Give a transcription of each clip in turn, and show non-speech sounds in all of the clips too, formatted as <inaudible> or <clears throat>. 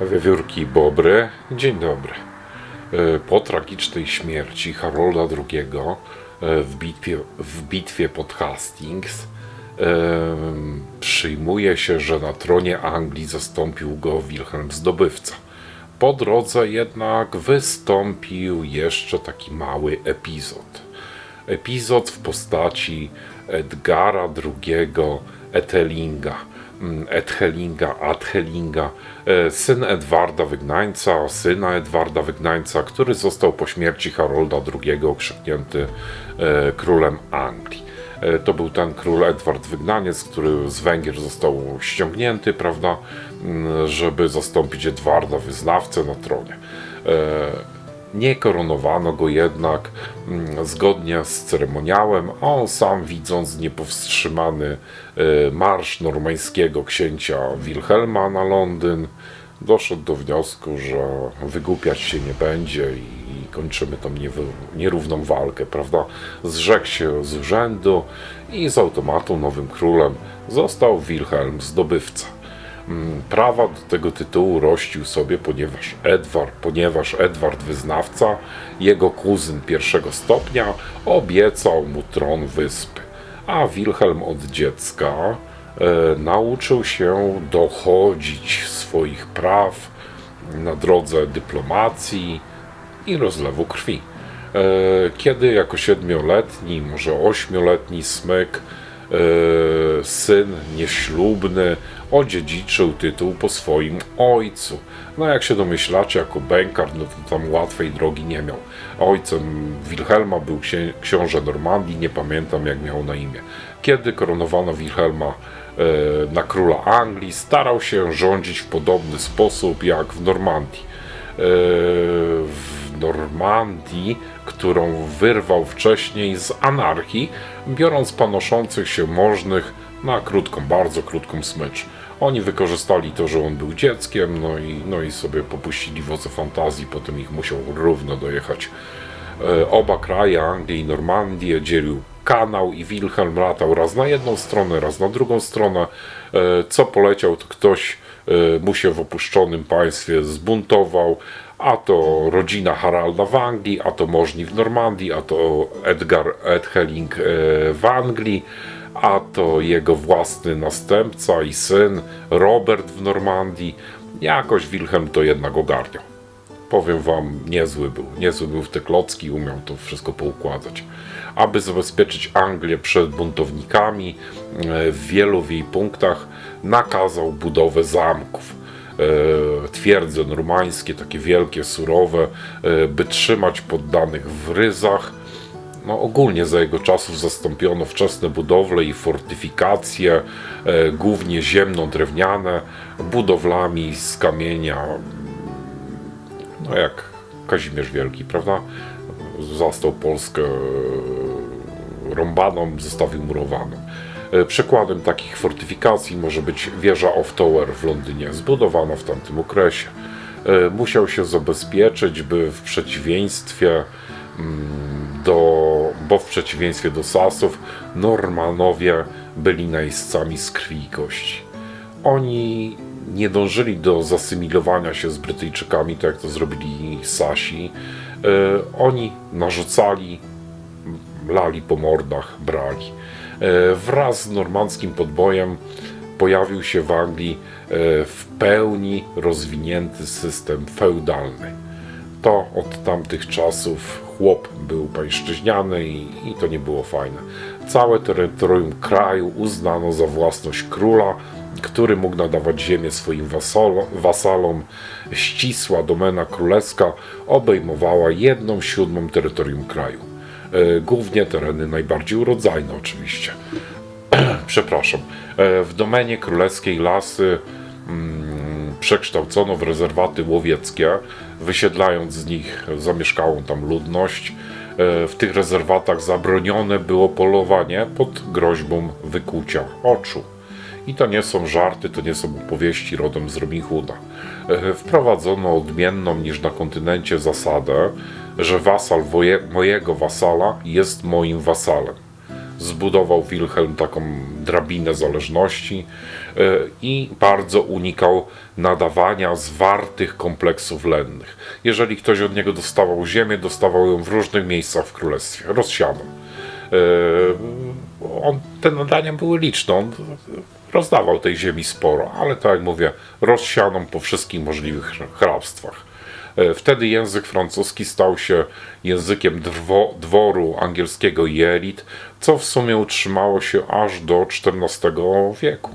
Wiewiórki Bobry, dzień dobry. E, Po tragicznej śmierci Harolda II e, w bitwie, w bitwie pod Hastings e, przyjmuje się, że na tronie Anglii zastąpił go Wilhelm Zdobywca. Po drodze jednak wystąpił jeszcze taki mały epizod. Epizod w postaci Edgara II Etelinga, Edhelinga, Adhelinga, e, syn Edwarda Wygnańca, syna Edwarda Wygnańca, który został po śmierci Harolda II okrzyknięty e, królem Anglii. E, To był ten król Edward Wygnaniec, który z Węgier został ściągnięty, prawda, mm, żeby zastąpić Edwarda Wyznawcę na tronie. Nie koronowano go jednak mm, zgodnie z ceremoniałem, a on sam widząc niepowstrzymany e, marsz normańskiego księcia Wilhelma na Londyn, doszedł do wniosku, że wygłupiać się nie będzie i kończymy tą nierówną walkę, prawda? Zrzekł się z urzędu i z automatu nowym królem został Wilhelm Zdobywca. Mm, Prawa do tego tytułu rościł sobie, ponieważ Edward, ponieważ Edward Wyznawca, jego kuzyn pierwszego stopnia, obiecał mu tron wyspy, a Wilhelm od dziecka e, nauczył się dochodzić swoich praw na drodze dyplomacji i rozlewu krwi. E, Kiedy jako siedmioletni, może ośmioletni smyk e, syn nieślubny odziedziczył tytuł po swoim ojcu. No jak się domyślacie, jako bękar, no to tam łatwej drogi nie miał. Ojcem Wilhelma był księ- książę Normandii, nie pamiętam jak miał na imię. Kiedy koronowano Wilhelma e, na króla Anglii, starał się rządzić w podobny sposób jak w Normandii. E, w Normandii, którą wyrwał wcześniej z anarchii, biorąc panoszących się możnych na krótką, bardzo krótką smycz. Oni wykorzystali to, że on był dzieckiem, no i, no i sobie popuścili woce fantazji, potem ich musiał równo dojechać. E, Oba kraje, Anglię i Normandię, dzielił kanał i Wilhelm latał raz na jedną stronę, raz na drugą stronę. E, Co poleciał, to ktoś e, mu się w opuszczonym państwie zbuntował, a to rodzina Haralda w Anglii, a to możni w Normandii, a to Edgar Edheling w Anglii, a to jego własny następca i syn Robert w Normandii. Jakoś Wilhelm to jednak ogarniał powiem wam, niezły był. Niezły był w te klocki, umiał to wszystko poukładać. Aby zabezpieczyć Anglię przed buntownikami, e, w wielu w jej punktach nakazał budowę zamków. E, Twierdze normańskie, takie wielkie, surowe, e, by trzymać poddanych w ryzach. No, ogólnie za jego czasów zastąpiono wczesne budowle i fortyfikacje, e, głównie ziemno-drewniane, budowlami z kamienia no jak Kazimierz Wielki, prawda? Zastał Polskę e, rąbaną, zostawił murowaną. E, Przykładem takich fortyfikacji może być wieża of Tower w Londynie, zbudowana w tamtym okresie. E, Musiał się zabezpieczyć, by w przeciwieństwie mm, do, bo w przeciwieństwie do Sasów, Normanowie byli najeźdźcami z krwi i kości oni nie dążyli do zasymilowania się z Brytyjczykami, tak jak to zrobili Sasi. E, Oni narzucali, lali po mordach, brali. E, Wraz z normandzkim podbojem pojawił się w Anglii e, w pełni rozwinięty system feudalny. To od tamtych czasów chłop był pańszczyźniany i, i to nie było fajne. Całe terytorium kraju uznano za własność króla, który mógł nadawać ziemię swoim wasalo- wasalom. Ścisła domena królewska obejmowała jedną siódmą terytorium kraju. E, Głównie tereny najbardziej urodzajne oczywiście. <clears throat> Przepraszam. E, W domenie królewskiej lasy mm, przekształcono w rezerwaty łowieckie, wysiedlając z nich zamieszkałą tam ludność. E, W tych rezerwatach zabronione było polowanie pod groźbą wykucia oczu. I to nie są żarty, to nie są opowieści rodem z Robin Hooda. E, Wprowadzono odmienną niż na kontynencie zasadę, że wasal mojego wasala jest moim wasalem. Zbudował Wilhelm taką drabinę zależności e, i bardzo unikał nadawania zwartych kompleksów lennych. Jeżeli ktoś od niego dostawał ziemię, dostawał ją w różnych miejscach w królestwie, rozsianą. E, On, te nadania były liczne, on rozdawał tej ziemi sporo, ale tak jak mówię, rozsianą po wszystkich możliwych hrabstwach. E, Wtedy język francuski stał się językiem dworu angielskiego i elit, co w sumie utrzymało się aż do XIV wieku,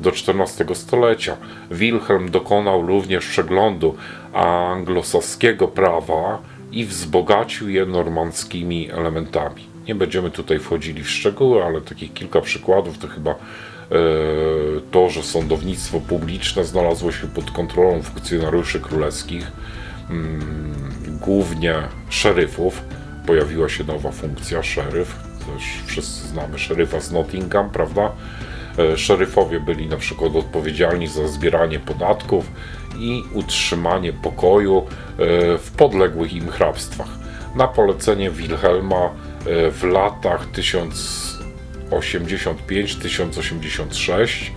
do XIV stulecia. Wilhelm dokonał również przeglądu anglosaskiego prawa i wzbogacił je normandzkimi elementami. Nie będziemy tutaj wchodzili w szczegóły, ale takich kilka przykładów to chyba e, to, że sądownictwo publiczne znalazło się pod kontrolą funkcjonariuszy królewskich, mm, głównie szeryfów. Pojawiła się nowa funkcja szeryf. Też wszyscy znamy szeryfa z Nottingham, prawda? E, Szeryfowie byli na przykład odpowiedzialni za zbieranie podatków i utrzymanie pokoju e, w podległych im hrabstwach. Na polecenie Wilhelma e, w latach 1085-1086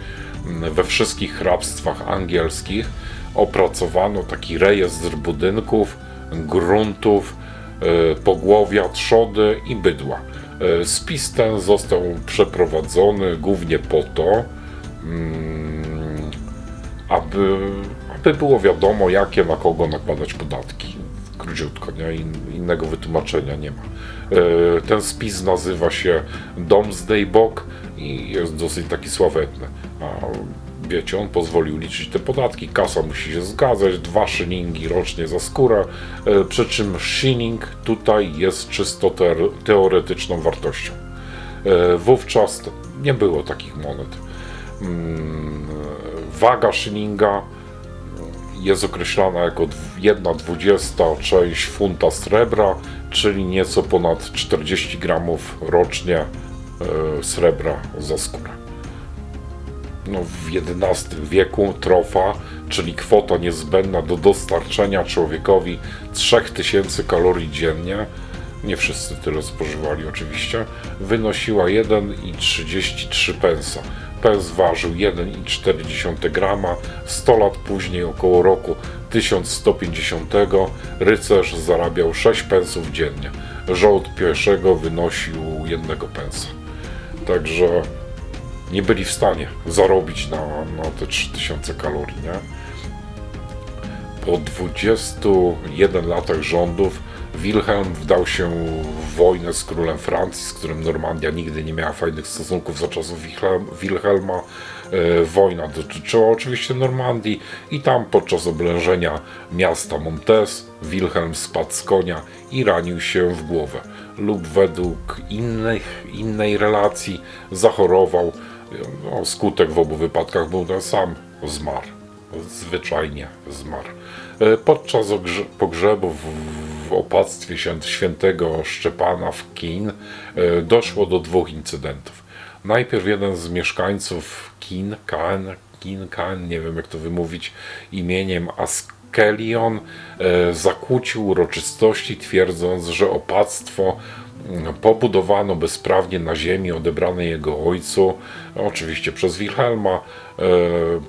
mm, we wszystkich hrabstwach angielskich opracowano taki rejestr budynków, gruntów, pogłowia, trzody i bydła. E, Spis ten został przeprowadzony głównie po to, mm, aby, aby było wiadomo, jakie na kogo nakładać podatki. Króciutko, nie? In, innego wytłumaczenia nie ma. E, Ten spis nazywa się Domesday Book i jest dosyć taki sławetny. Wiecie, on pozwolił liczyć te podatki. Kasa musi się zgadzać, dwa szylingi rocznie za skórę, e, przy czym shilling tutaj jest czysto teore- teoretyczną wartością. E, Wówczas nie było takich monet. Mm, Waga szylinga jest określana jako 1 dwudziesta część funta srebra, czyli nieco ponad 40 gramów rocznie e, srebra za skórę. No, w XI wieku trofa, czyli kwota niezbędna do dostarczenia człowiekowi 3000 kalorii dziennie, nie wszyscy tyle spożywali oczywiście, wynosiła 1,33 pensa. Pens ważył 1,4 grama, 100 lat później, około roku 1150, rycerz zarabiał 6 pensów dziennie. Żołd pieszego wynosił 1 pensa. Także nie byli w stanie zarobić na, na te 3000 kalorii, nie? Po 21 latach rządów Wilhelm wdał się w wojnę z królem Francji, z którym Normandia nigdy nie miała fajnych stosunków za czasów Wilhelm, Wilhelma. E, wojna dotyczyła oczywiście Normandii i tam podczas oblężenia miasta Montes Wilhelm spadł z konia i ranił się w głowę lub według innych, innej relacji zachorował. No, skutek w obu wypadkach był ten sam, zmarł zwyczajnie zmarł. E, Podczas ogrze- pogrzebu w, opactwie świę- świętego Szczepana w Kin e, doszło do dwóch incydentów. Najpierw jeden z mieszkańców Kin, Kaen, Kin, Kaen, nie wiem jak to wymówić, imieniem Askelion e, zakłócił uroczystości, twierdząc, że opactwo pobudowano bezprawnie na ziemi odebranej jego ojcu, oczywiście przez Wilhelma. E,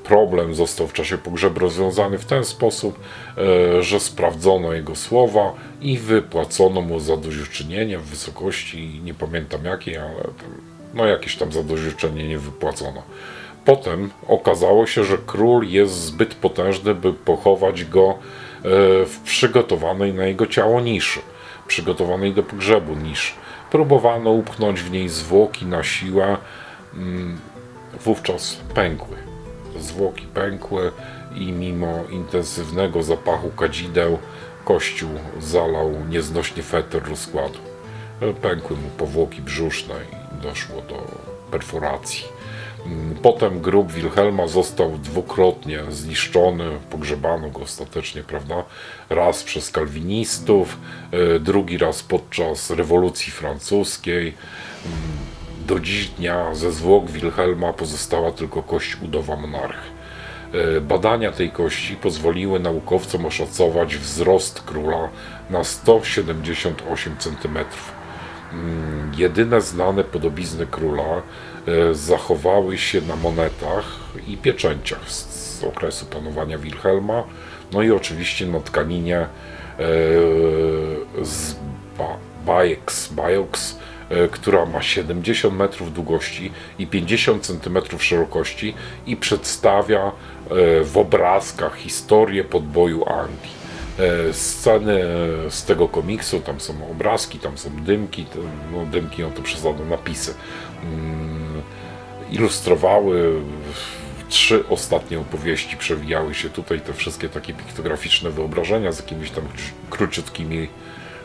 Problem został w czasie pogrzebu rozwiązany w ten sposób, e, że sprawdzono jego słowa i wypłacono mu zadośćuczynienie w wysokości, nie pamiętam jakiej, ale no jakieś tam zadośćuczynienie wypłacono. Potem okazało się, że król jest zbyt potężny, by pochować go e, w przygotowanej na jego ciało niszy, przygotowanej do pogrzebu niszy. Próbowano upchnąć w niej zwłoki na siłę, mm, wówczas pękły. Zwłoki pękły i mimo intensywnego zapachu kadzideł kościół zalał nieznośny fetor rozkładu. Pękły mu powłoki brzuszne i doszło do perforacji. Mm, Potem grób Wilhelma został dwukrotnie zniszczony, pogrzebano go ostatecznie, prawda? Raz przez kalwinistów, e, drugi raz podczas rewolucji francuskiej. Do dziś dnia ze zwłok Wilhelma pozostała tylko kość udowa monarchy. E, Badania tej kości pozwoliły naukowcom oszacować wzrost króla na 178 cm. Mm, jedyne znane podobizny króla e, zachowały się na monetach i pieczęciach z, okresu panowania Wilhelma, no i oczywiście na tkaninie e, z ba, Bajox, e, która ma 70 metrów długości i 50 centymetrów szerokości i przedstawia w obrazkach historię podboju Anglii. E, Sceny e, z tego komiksu, tam są obrazki, tam są dymki, no dymki, no to przesadzą napisy. Mm, Ilustrowały trzy ostatnie opowieści, przewijały się tutaj te wszystkie takie piktograficzne wyobrażenia z jakimiś tam kró- króciutkimi,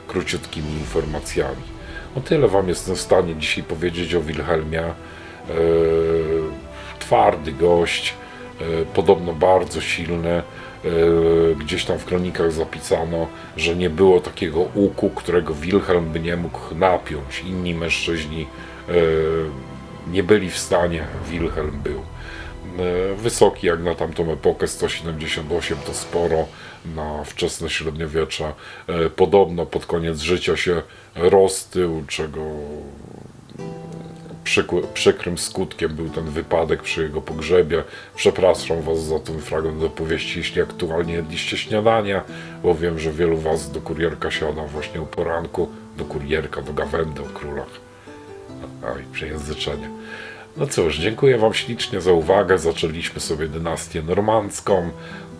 króciutkimi informacjami. No tyle Wam jestem w stanie dzisiaj powiedzieć o Wilhelmie. E, twardy gość, podobno bardzo silny. E, Gdzieś tam w kronikach zapisano, że nie było takiego łuku, którego Wilhelm by nie mógł napiąć. Inni mężczyźni e, nie byli w stanie, Wilhelm był. E, Wysoki jak na tamtą epokę, 178 to sporo na wczesne średniowiecze. Podobno pod koniec życia się roztył, czego przykrym skutkiem był ten wypadek przy jego pogrzebie. Przepraszam Was za ten fragment opowieści, jeśli aktualnie jedliście śniadania, bo wiem, że wielu Was do kurierka siada właśnie o poranku, do kurierka, do gawędy o królach. Oj, przejęzyczenie. No cóż, dziękuję Wam ślicznie za uwagę. Zaczęliśmy sobie dynastię normandzką.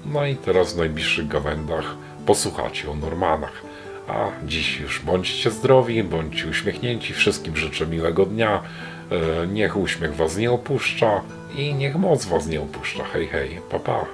No i teraz w najbliższych gawędach posłuchacie o Normanach. A dziś już bądźcie zdrowi, bądźcie uśmiechnięci. Wszystkim życzę miłego dnia. E, Niech uśmiech Was nie opuszcza i niech moc Was nie opuszcza. Hej, hej, pa, pa.